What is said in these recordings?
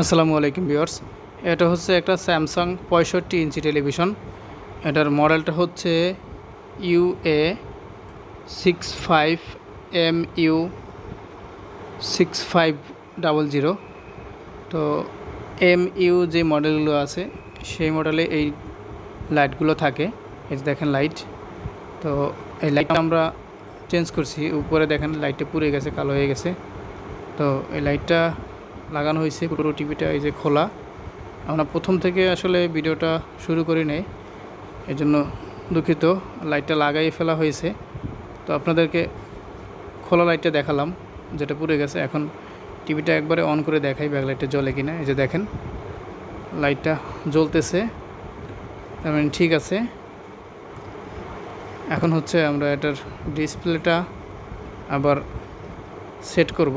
আসসালামু আলাইকুম ভিউয়ার্স। এটা হচ্ছে একটা স্যামসাং পঁয়ষট্টি ইঞ্চি টেলিভিশন। এটার মডেলটা হচ্ছে U A six five M U six five double zero. তো এম ইউ যে মডেলগুলো আছে, সেই মডেলে এই লাইটগুলো থাকে। এই দেখেন লাইট। তো এই লাইট আমরা চেঞ্জ করছি। উপরে দেখেন লাইটটা পুড়ে গেছে, কালো হয়ে গেছে। তো এই লাইটটা লাগানো হয়েছে পুরো টিভিটা, এই যে খোলা। আমরা প্রথম থেকে আসলে ভিডিওটা শুরু করি নাই এই জন্য দুঃখিত। লাইটটা লাগাই ফেলা হয়েছে। তো আপনাদেরকে খোলা লাইটটা দেখালাম, যেটা পুড়ে গেছে। এখন টিভিটা একবারে অন করে দেখাই ব্যাক লাইটটা জ্বলে কিনা, এই যে দেখেন। লাইটটা জ্বলতেছে। তার মানে ঠিক আছে। এখন হচ্ছে আমরা এটার ডিসপ্লেটা আবার সেট করব।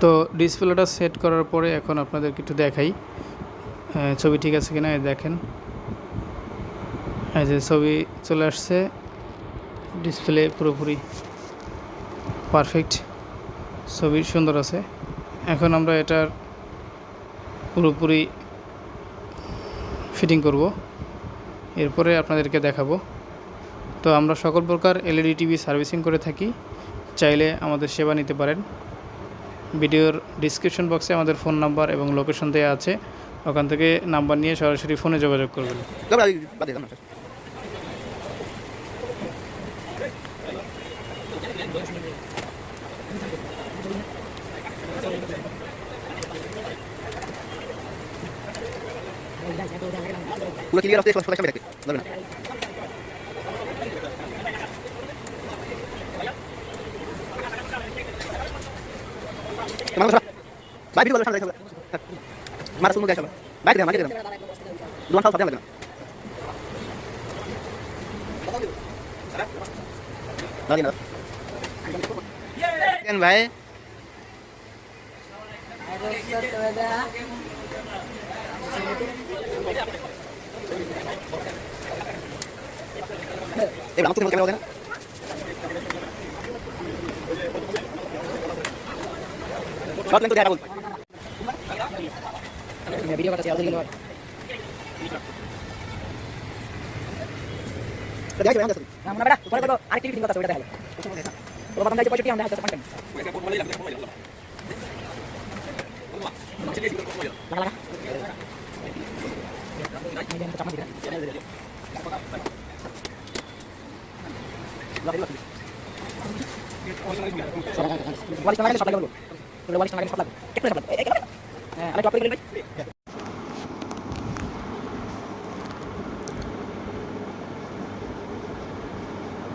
তো ডিসপ্লেটা সেট করার পরে এখন আপনাদেরকে একটু দেখাই। ছবি ঠিক আছে কিনা? দেখেন। এই যে ছবি চলে আসছে। ডিসপ্লে পুরোপুরি পারফেক্ট। ছবি সুন্দর আছে। এখন আমরা এটার পুরোপুরি ফিটিং করব। এরপরে আপনাদেরকে দেখাবো। তো আমরা সকল প্রকার এলইডি টিভি সার্ভিসিং করে থাকি চাইলে আমাদের সেবা নিতে পারেন ভিডিওর ডিসক্রিপশন বক্সে আমাদের ফোন নাম্বার এবং লোকেশন দেওয়া আছে ওখান থেকে নাম্বার নিয়ে সরাসরি ফোনে যোগাযোগ করবেন পুরো ক্লিয়ার সবাই সবাই ধরবে না কেমন ভাই ভিডিও সামনে দেখো মারা ভাই দেখো মারি দেখো দুয়ান খাও সব লাগে না Lagi na. Yan ba eh? Eh, vamos, tenemos que ver Shot Na muna ba? Kuha ko to. Arik TV ko ta sa wala dahil. Kuha pa tayo po ang dahil sa pangkan.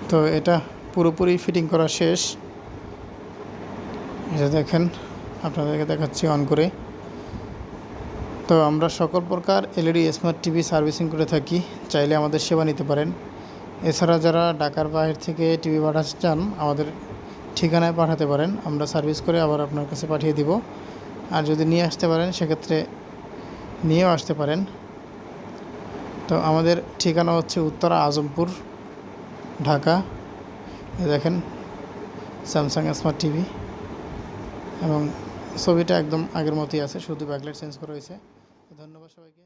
তো এটা পুরোপুরি fitting করা শেষ। এটা দেখেন, আপনাদেরকে দেখাচ্ছি on করে। তো আমরা সকল প্রকার এলইডি স্মার্ট টিভি সার্ভিসিং করে থাকি, চাইলে আমাদের সেবা নিতে পারেন। এছাড়া যারা ঢাকার বাইরে থেকে টিভি পাঠাতে চান, আমাদের ঠিকানায় পাঠাতে পারেন। আমরা সার্ভিস করে আবার আপনার কাছে পাঠিয়ে দিব। আর যদি নিয়ে আসতে পারেন, সেক্ষেত্রে নিয়েও আসতে পারেন। তো আমাদের ঠিকানা হচ্ছে উত্তরা আজমপুর, ঢাকা। দেখেন স্যামসাং স্মার্ট টিভি এবং ছবিটা একদম আগের মতোই আছে, শুধু ব্যাকলাইট চেঞ্জ করা হয়েছে ধন্যবাদ সবাইকে।